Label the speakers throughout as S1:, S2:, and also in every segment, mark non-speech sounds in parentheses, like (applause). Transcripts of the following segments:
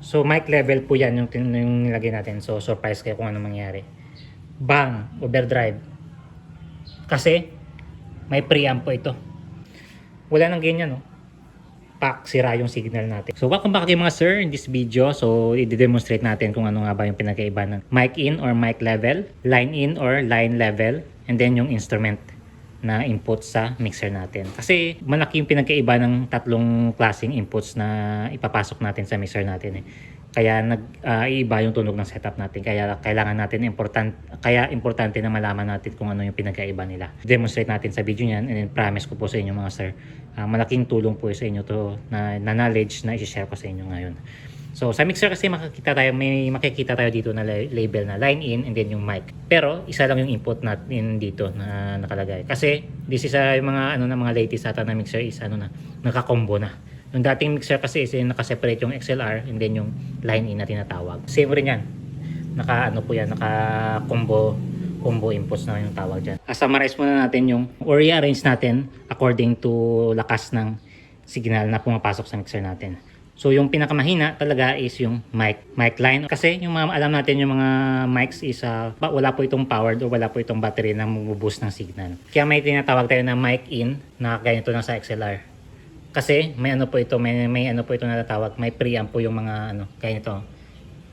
S1: So mic level po yan yung, yung nilagay natin. So surprise kayo kung ano mangyari. Bang! Overdrive. Kasi may preamp po ito. Wala nang ganyan no. Pak, sira yung signal natin. So welcome back kayo mga sir in this video. So i-demonstrate natin kung ano nga ba yung pinagkaiba ng mic in or mic level, line in or line level, and then yung instrument na input sa mixer natin. Kasi malaki yung pinagkaiba ng tatlong klaseng inputs na ipapasok natin sa mixer natin eh. Kaya nag ah, iiba yung tunog ng setup natin. Kaya kailangan natin important kaya importante na malaman natin kung ano yung pinagkaiba nila. Demonstrate natin sa video niyan and then promise ko po sa inyo mga sir, ah, malaking tulong po sa inyo to na, na knowledge na i-share ko sa inyo ngayon. So sa mixer kasi makikita tayo may makikita tayo dito na la- label na line in and then yung mic. Pero isa lang yung input natin dito na nakalagay. Kasi this is ah, yung mga ano na mga latest ata na mixer is ano na nakakombo na. Yung dating mixer kasi is yung nakaseparate yung XLR and then yung line in na tinatawag. Same rin yan. Naka ano po yan, naka combo inputs na yung tawag dyan. Uh, summarize muna natin yung or rearrange natin according to lakas ng signal na pumapasok sa mixer natin. So yung pinakamahina talaga is yung mic, mic line. Kasi yung mga alam natin yung mga mics is uh, wala po itong powered or wala po itong battery na buboost ng signal. Kaya may tinatawag tayo na mic in na ganito lang sa XLR. Kasi may ano po ito, may, may ano po ito natatawag, may preamp po yung mga ano, kaya ito,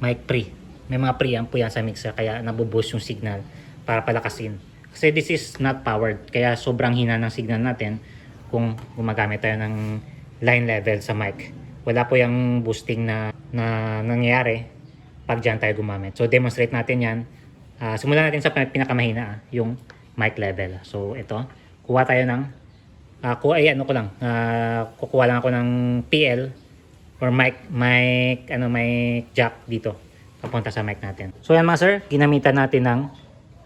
S1: mic pre. May mga preamp po yan sa mixer kaya nabuboost yung signal para palakasin. Kasi this is not powered, kaya sobrang hina ng signal natin kung gumagamit tayo ng line level sa mic. Wala po yung boosting na, na nangyayari pag dyan tayo gumamit. So demonstrate natin yan. Ah, simulan natin sa pinakamahina, ah, yung mic level. So ito, kuha tayo ng ako ay ano ko lang, ah, kukuha lang ako ng PL or mic, mic, ano, mic jack dito papunta sa mic natin. So yan mga sir, ginamitan natin ng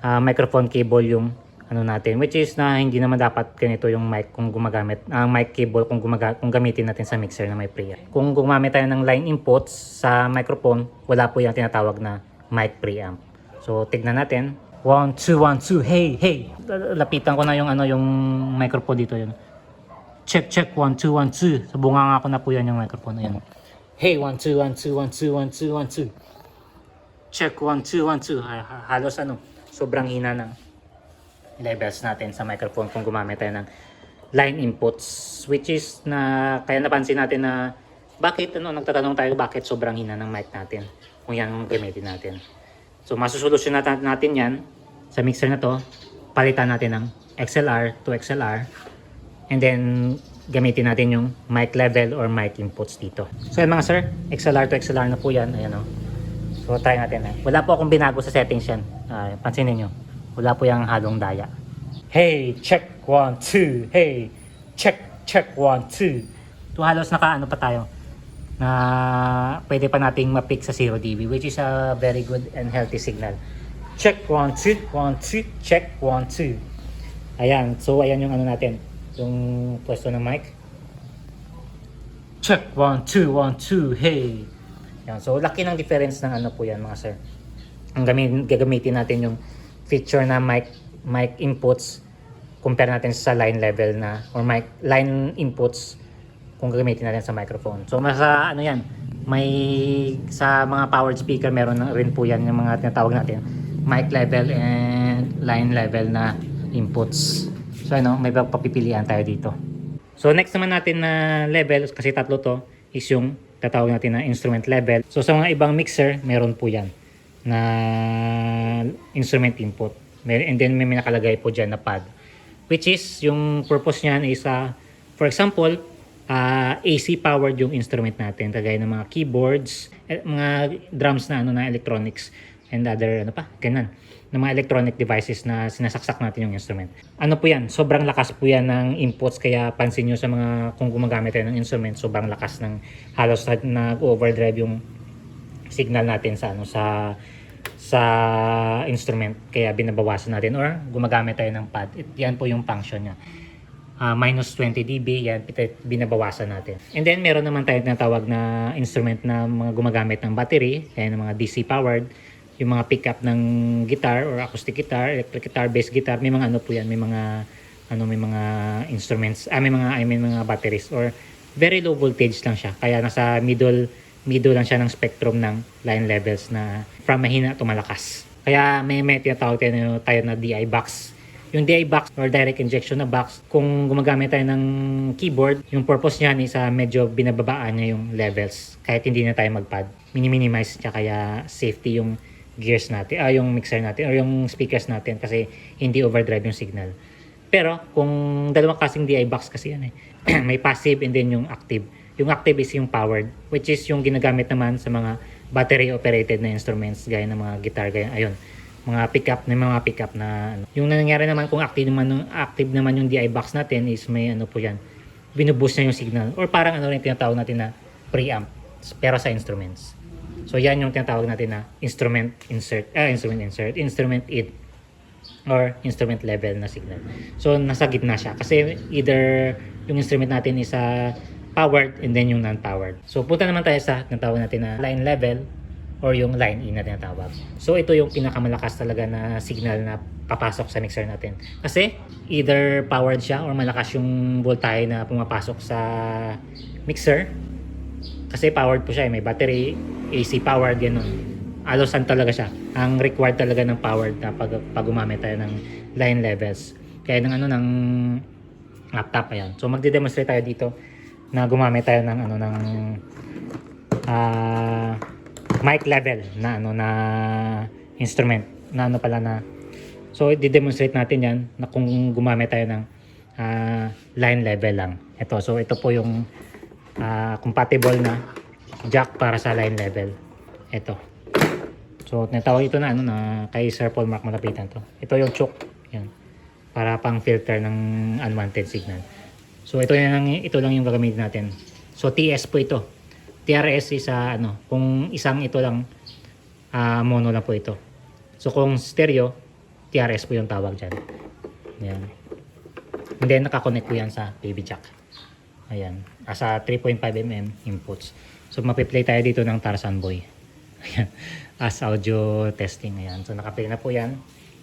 S1: ah, microphone cable yung ano natin which is na hindi naman dapat ganito yung mic kung gumagamit ang mic cable kung gumaga, kung gamitin natin sa mixer na may preamp. Kung gumamit tayo ng line inputs sa microphone, wala po yung tinatawag na mic preamp. So tignan natin. One, two, one, two, hey, hey. Lapitan ko na yung ano yung microphone dito yun. Check, check, one, two, one, two. Sa bunga nga ko na po yan yung microphone na yan. Hey, one, two, one, two, one, two, one, two, one, two. Check, one, two, one, two. Ha- ha- Halos ano, sobrang hina ng levels natin sa microphone kung gumamit tayo ng line inputs. Which is na, kaya napansin natin na bakit, ano, nagtatanong tayo bakit sobrang hina ng mic natin kung yan ang gamitin natin. So, masusolusyon natin, natin yan sa mixer na to. Palitan natin ng XLR to XLR. And then, gamitin natin yung mic level or mic inputs dito. So, yan mga sir. XLR to XLR na po yan. Ayan o. So, try natin. Eh. Wala po akong binago sa settings yan. Ah, pansinin nyo. Wala po yung halong daya. Hey, check, one, two. Hey, check, check, one, two. So, halos naka ano pa tayo na pwede pa nating ma-pick sa 0 dB which is a very good and healthy signal. Check 1 2 1 2 check 1 2. Ayan, so ayan yung ano natin, yung pwesto ng mic. Check 1 2 1 2 hey. Yan, so laki ng difference ng ano po yan mga sir. Ang gamin, gagamitin natin yung feature na mic mic inputs compare natin sa line level na or mic line inputs kung gagamitin natin sa microphone. So masa ano yan, may sa mga powered speaker meron rin po yan yung mga tinatawag natin mic level and line level na inputs. So ano, may papipilian tayo dito. So next naman natin na level kasi tatlo to is yung tatawag natin na instrument level. So sa mga ibang mixer, meron po yan na instrument input. And then may nakalagay po dyan na pad. Which is, yung purpose niyan is, ah, for example, ah, AC powered yung instrument natin. Kagaya ng mga keyboards, eh, mga drums na ano na electronics and other ano pa, ganun ng mga electronic devices na sinasaksak natin yung instrument. Ano po yan? Sobrang lakas po yan ng inputs kaya pansin nyo sa mga kung gumagamit tayo ng instrument, sobrang lakas ng halos na nag-overdrive yung signal natin sa ano sa sa instrument kaya binabawasan natin or gumagamit tayo ng pad. It, yan po yung function niya. Ah, minus 20 dB, yan binabawasan natin. And then meron naman tayo tinatawag na instrument na mga gumagamit ng battery, kaya ng mga DC powered, yung mga pickup ng guitar or acoustic guitar, electric guitar, bass guitar, may mga ano po yan, may mga ano may mga instruments, ah, may mga I mean mga batteries or very low voltage lang siya. Kaya nasa middle middle lang siya ng spectrum ng line levels na from mahina to malakas. Kaya may may tinatawag tayo, tayo na DI box. Yung DI box or direct injection na box, kung gumagamit tayo ng keyboard, yung purpose niyan is ah, medyo binababaan niya yung levels kahit hindi na tayo magpad. Mini-minimize niya kaya safety yung gears natin, ah, yung mixer natin or yung speakers natin kasi hindi overdrive yung signal. Pero kung dalawang kasing DI box kasi yan eh. (clears throat) may passive and then yung active. Yung active is yung powered which is yung ginagamit naman sa mga battery operated na instruments gaya ng mga guitar gaya ayun mga pickup na mga pickup na ano. yung nangyayari naman kung active naman active naman yung DI box natin is may ano po yan binuboost niya yung signal or parang ano rin tinatawag natin na preamp pero sa instruments so yan yung tinatawag natin na instrument insert ah instrument insert instrument id or instrument level na signal. So, nasa gitna siya. Kasi either yung instrument natin is ah, powered and then yung non-powered. So, punta naman tayo sa tinatawag natin na line level or yung line in na tinatawag. So, ito yung pinakamalakas talaga na signal na papasok sa mixer natin. Kasi either powered siya or malakas yung voltahe na pumapasok sa mixer. Kasi powered po siya, eh. may battery, AC powered, ganun alosan talaga siya. Ang required talaga ng powered na pag, pag gumamit tayo ng line levels. Kaya ng ano ng laptop ayan. So magde-demonstrate tayo dito na gumamit tayo ng ano ng ah, mic level na ano na instrument na ano pala na So i-demonstrate natin 'yan na kung gumamit tayo ng ah, line level lang. Ito so ito po yung ah, compatible na jack para sa line level. Ito. So, natawag ito na ano na kay Sir Paul Mark malapitan to. Ito yung choke. Yan. Para pang filter ng unwanted signal. So, ito lang ito lang yung gagamitin natin. So, TS po ito. TRS is ah, ano, kung isang ito lang ah, mono lang po ito. So, kung stereo, TRS po yung tawag diyan. Yan. And then nakakonect po yan sa baby jack. Ayan. Asa 3.5 mm inputs. So, mapiplay tayo dito ng Tarzan Boy. (laughs) Ayan. As audio testing. Ayan. So, nakaplay na po yan.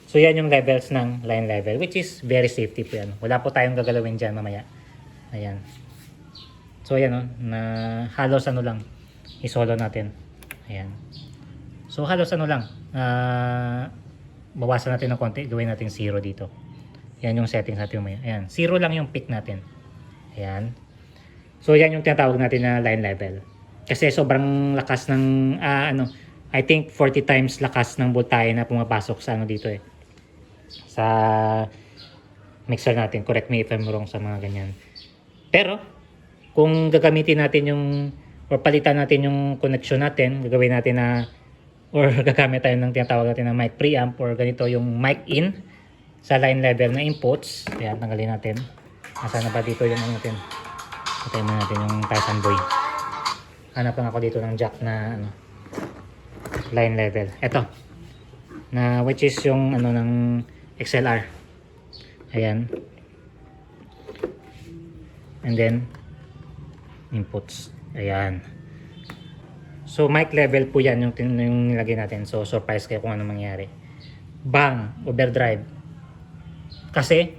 S1: So, yan yung levels ng line level, which is very safety po yan. Wala po tayong gagalawin dyan mamaya. Ayan. So, ayan o. na halos ano lang. Isolo natin. Ayan. So, halos ano lang. ah bawasan natin ng konti. Gawin natin zero dito. Yan yung settings natin mamaya. Ayan. Zero lang yung peak natin. Ayan. So, yan yung tinatawag natin na line level. Kasi sobrang lakas ng, ah, ano, I think 40 times lakas ng voltahe na pumapasok sa ano dito eh. Sa mixer natin. Correct me if I'm wrong sa mga ganyan. Pero, kung gagamitin natin yung, or palitan natin yung connection natin, gagawin natin na, or (laughs) gagamit tayo ng tinatawag natin na mic preamp, or ganito yung mic in sa line level na inputs. Ayan, tanggalin natin. Nasaan na ba dito yung ano natin? Patay mo natin yung Tyson Boy. Hanap lang ako dito ng jack na ano, line level. Ito. Na which is yung ano ng XLR. Ayan. And then inputs. Ayan. So mic level po yan yung, yung nilagay natin. So surprise kayo kung ano mangyari. Bang! Overdrive. Kasi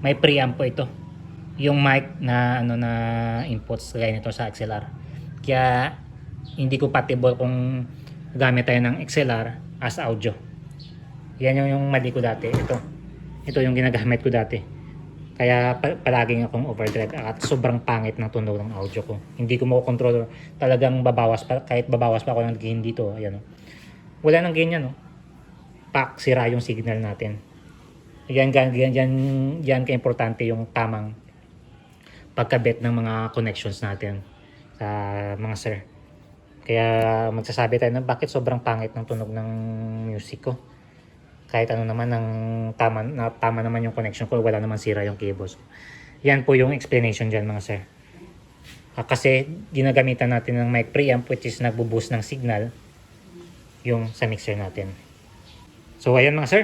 S1: may preamp po ito. Yung mic na ano na inputs gaya nito sa XLR. Kaya hindi compatible kung gamit tayo ng XLR as audio. Yan yung, yung mali ko dati. Ito. Ito yung ginagamit ko dati. Kaya pa- palaging akong overdrive at sobrang pangit ng tunog ng audio ko. Hindi ko makokontrol. Talagang babawas pa, kahit babawas pa ako ng gain dito. Ayan o. Wala nang gain yan o. Pak, sira yung signal natin. Yan, yan, yan, yan, yan ka-importante yung tamang pagkabit ng mga connections natin sa mga sir. Kaya magsasabi tayo na bakit sobrang pangit ng tunog ng music ko. Kahit ano naman ng tama, na, tama naman yung connection ko, wala naman sira yung cables. Yan po yung explanation dyan mga sir. Ah, kasi ginagamitan natin ng mic preamp which is nagbo-boost ng signal yung sa mixer natin. So ayan mga sir,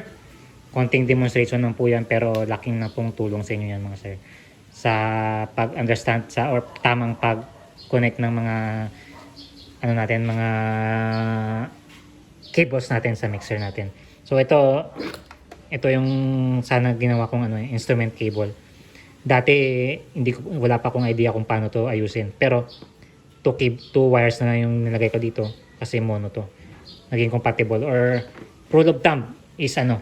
S1: konting demonstration lang po yan pero laking na pong tulong sa inyo yan mga sir. Sa pag-understand sa or tamang pag-connect ng mga ano natin, mga cables natin sa mixer natin. So ito, ito yung sana ginawa kong ano, instrument cable. Dati hindi wala pa akong idea kung paano to ayusin. Pero two, cab- two wires na yung nilagay ko dito kasi mono to. Naging compatible or rule of thumb is ano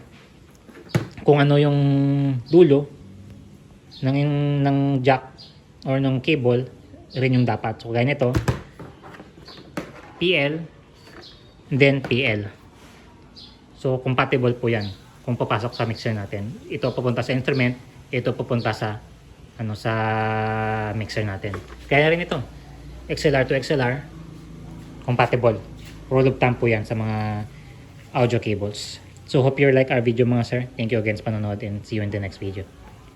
S1: kung ano yung dulo ng ng jack or ng cable rin yung dapat. So gaya nito PL then PL. So compatible po 'yan kung papasok sa mixer natin. Ito pupunta sa instrument, ito pupunta sa ano sa mixer natin. Kaya rin ito. XLR to XLR compatible. Rule of thumb po 'yan sa mga audio cables. So hope you like our video mga sir. Thank you again sa panonood and see you in the next video.